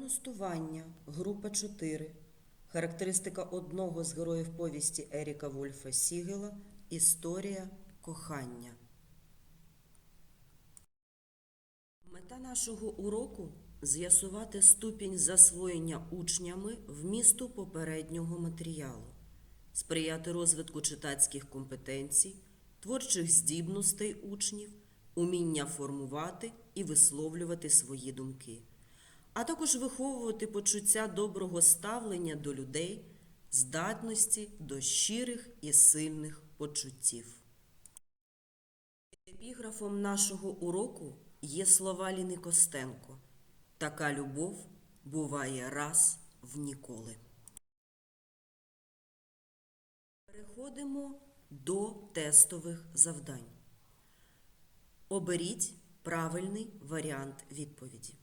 Діагностування. Група 4. Характеристика одного з героїв повісті Еріка Вольфа Сігела. Історія кохання. Мета нашого уроку з'ясувати ступінь засвоєння учнями вмісту попереднього матеріалу, сприяти розвитку читацьких компетенцій, творчих здібностей учнів, уміння формувати і висловлювати свої думки, а також виховувати почуття доброго ставлення до людей, здатності до щирих і сильних почуттів. Епіграфом нашого уроку є слова Ліни Костенко. Така любов буває раз в ніколи. Переходимо до тестових завдань. Оберіть правильний варіант відповіді.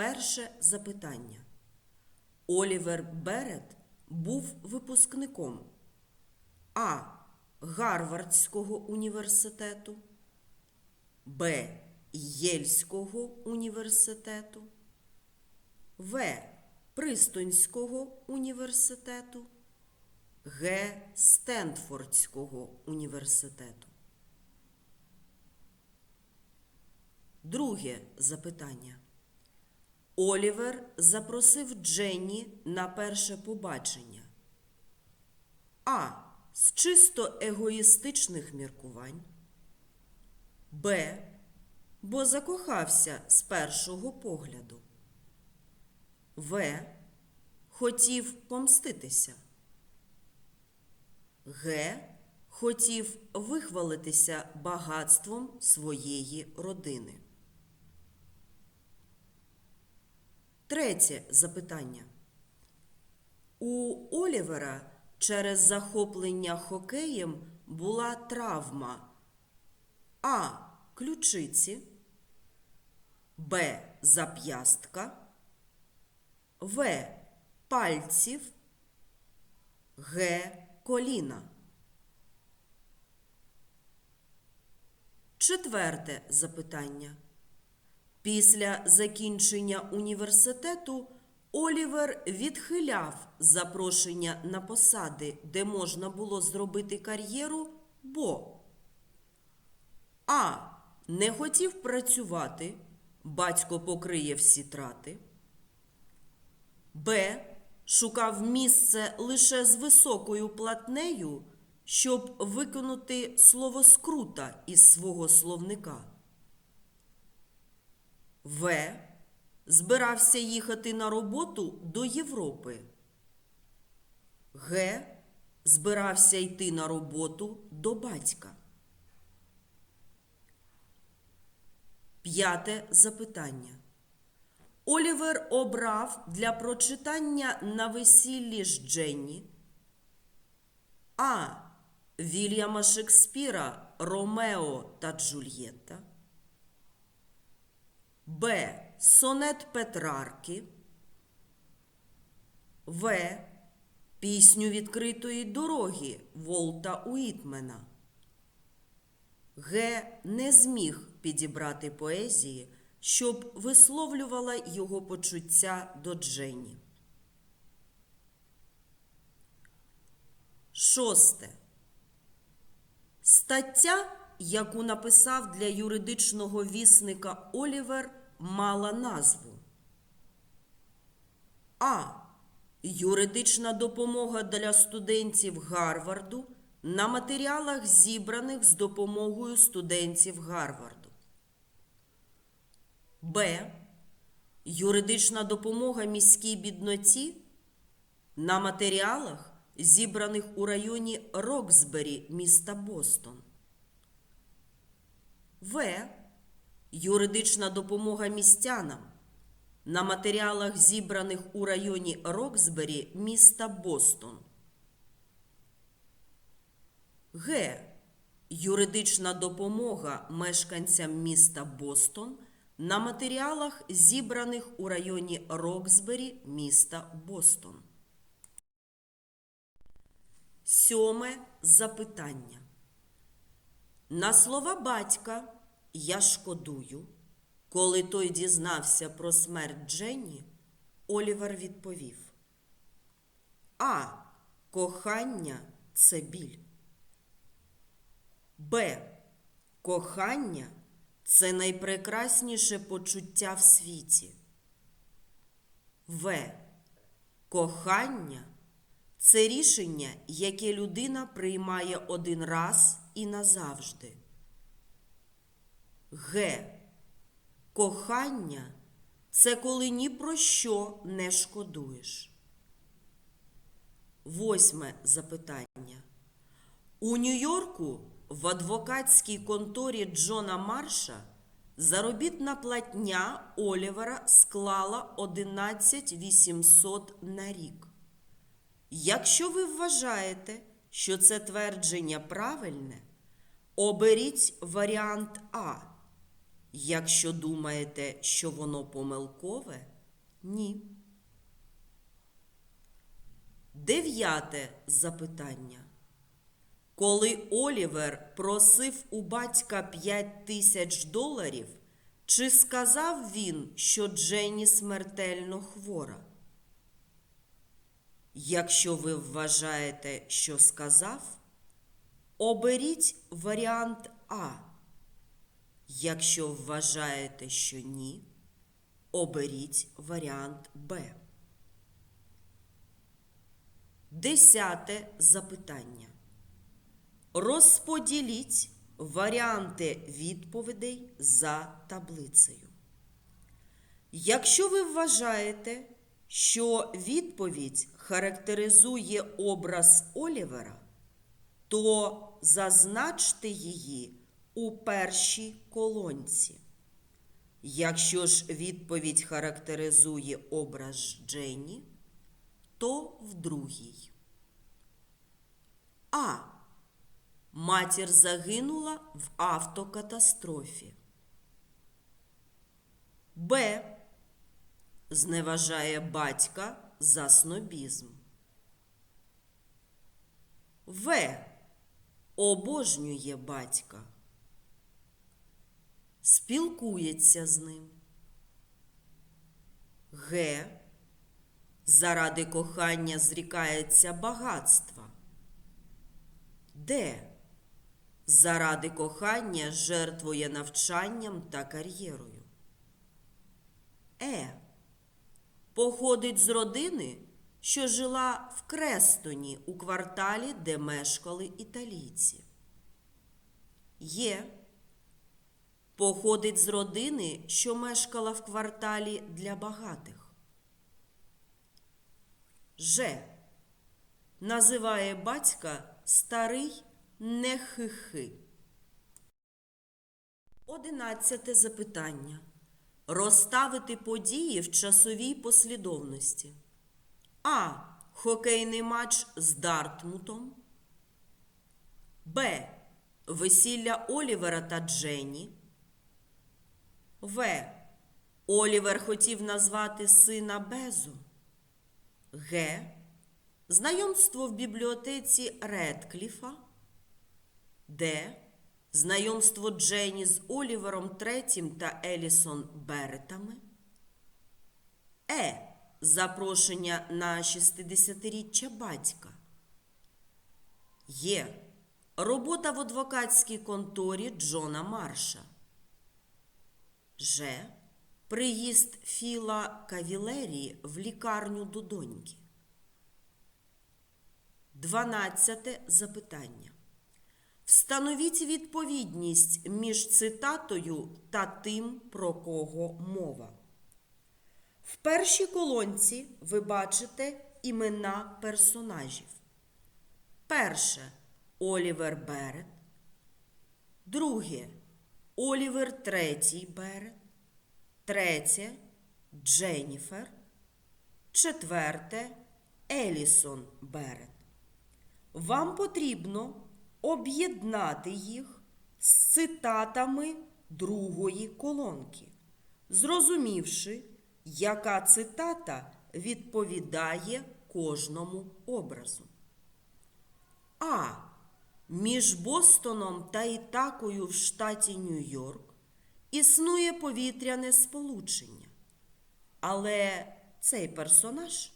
Перше запитання. Олівер Берет був випускником А. Гарвардського університету, Б. Єльського університету, В. Пристонського університету, Г. Стенфордського університету. Друге запитання. Олівер запросив Дженні на перше побачення. А. З чисто егоїстичних міркувань. Б. Бо закохався з першого погляду. В. Хотів помститися. Г. Хотів вихвалитися багатством своєї родини. Третє запитання. У Олівера через захоплення хокеєм була травма А. Ключиці, Б. Зап'ястка, В. Пальців, Г. Коліна. Четверте запитання. Після закінчення університету Олівер відхиляв запрошення на посади, де можна було зробити кар'єру, бо А. Не хотів працювати, батько покриє всі трати. Б. Шукав місце лише з високою платнею, щоб виконати слово скрута із свого словника. В. Збирався їхати на роботу до Європи. Г. Збирався йти на роботу до батька. П'яте запитання. Олівер обрав для прочитання на весіллі з Дженні А. Вільяма Шекспіра Ромео та Джульєтта. Б. Сонет Петрарки. В. Пісню відкритої дороги Волта Уітмена. Г. Не зміг підібрати поезії, щоб висловлювала його почуття до Дженні. Шосте. Стаття, яку написав для юридичного вісника Олівер, мала назву А. Юридична допомога для студентів Гарварду на матеріалах, зібраних з допомогою студентів Гарварду. Б. Юридична допомога міській бідноті на матеріалах, зібраних у районі Роксбері міста Бостон. В. Юридична допомога містянам на матеріалах, зібраних у районі Роксбері міста Бостон. Г. Юридична допомога мешканцям міста Бостон на матеріалах, зібраних у районі Роксбері міста Бостон. Сьоме запитання. На слова батька я шкодую. Коли той дізнався про смерть Дженні, Олівер відповів: А. Кохання це біль. Б. Кохання це найпрекрасніше почуття в світі. В. Кохання це рішення, яке людина приймає один раз і назавжди. Г. Кохання це коли ні про що не шкодуєш. Восьме запитання. У Нью-Йорку в адвокатській конторі Джона Марша заробітна платня Олівера склала 11 800 на рік. Якщо ви вважаєте, що це твердження правильне, оберіть варіант А. Якщо думаєте, що воно помилкове, ні. Дев'яте запитання. Коли Олівер просив у батька 5 тисяч доларів, чи сказав він, що Дженні смертельно хвора? Якщо ви вважаєте, що сказав, оберіть варіант А. Якщо вважаєте, що ні, оберіть варіант Б. Десяте запитання. Розподіліть варіанти відповідей за таблицею. Якщо ви вважаєте, що відповідь характеризує образ Олівера, то зазначте її у першій колонці. Якщо ж відповідь характеризує образ Дженні, то в другій. А. Матір загинула в автокатастрофі. Б. Зневажає батька за снобізм. В. Обожнює батька. Спілкується з ним. Г. Заради кохання зрікається багатства. Д. Заради кохання жертвує навчанням та кар'єрою. Е. Походить з родини, що жила в Крестоні у кварталі, де мешкали італійці. Є. Походить з родини, що мешкала в кварталі для багатих. Ж. Називає батька старий нехихи. Одинадцяте запитання. Розставити події в часовій послідовності. А. Хокейний матч з Дартмутом. Б. Весілля Олівера та Дженні. В. Олівер хотів назвати сина Безу. Г. Знайомство в бібліотеці Редкліфа. Д. Знайомство Дженні з Олівером Третім та Елісон Беретами. Е. Запрошення на 60-річчя батька. Є. Робота в адвокатській конторі Джона Марша. Ж. Приїзд Філа Кавілерії в лікарню до доньки. Дванадцяте запитання. Встановіть відповідність між цитатою та тим, про кого мова. В першій колонці ви бачите імена персонажів. Перше Олівер Берет. Друге Олівер Третій Берет. Третє Дженніфер. Четверте Елісон Берет. Вам потрібно об'єднати їх з цитатами другої колонки, зрозумівши, яка цитата відповідає кожному образу. А. Між Бостоном та Ітакою в штаті Нью-Йорк існує повітряне сполучення. Але цей персонаж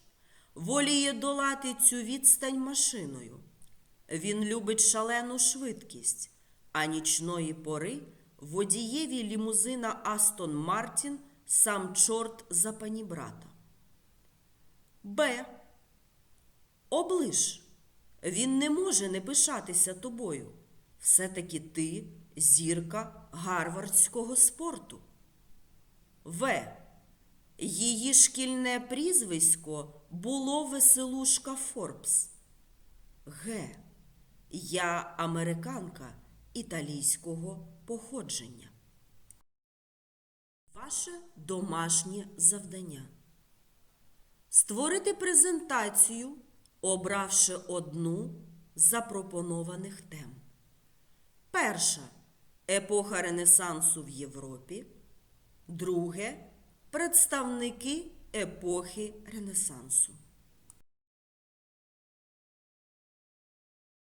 воліє долати цю відстань машиною. Він любить шалену швидкість, а нічної пори водієві лімузина Астон Мартін сам чорт за панібрата. Б. Оближ. Він не може не пишатися тобою. Все-таки ти зірка гарвардського спорту. В. Її шкільне прізвисько було веселушка Форбс. Г. Я американка італійського походження. Ваше домашнє завдання. Створити презентацію, обравши одну з запропонованих тем. Перша епоха Ренесансу в Європі. Друге представники епохи Ренесансу.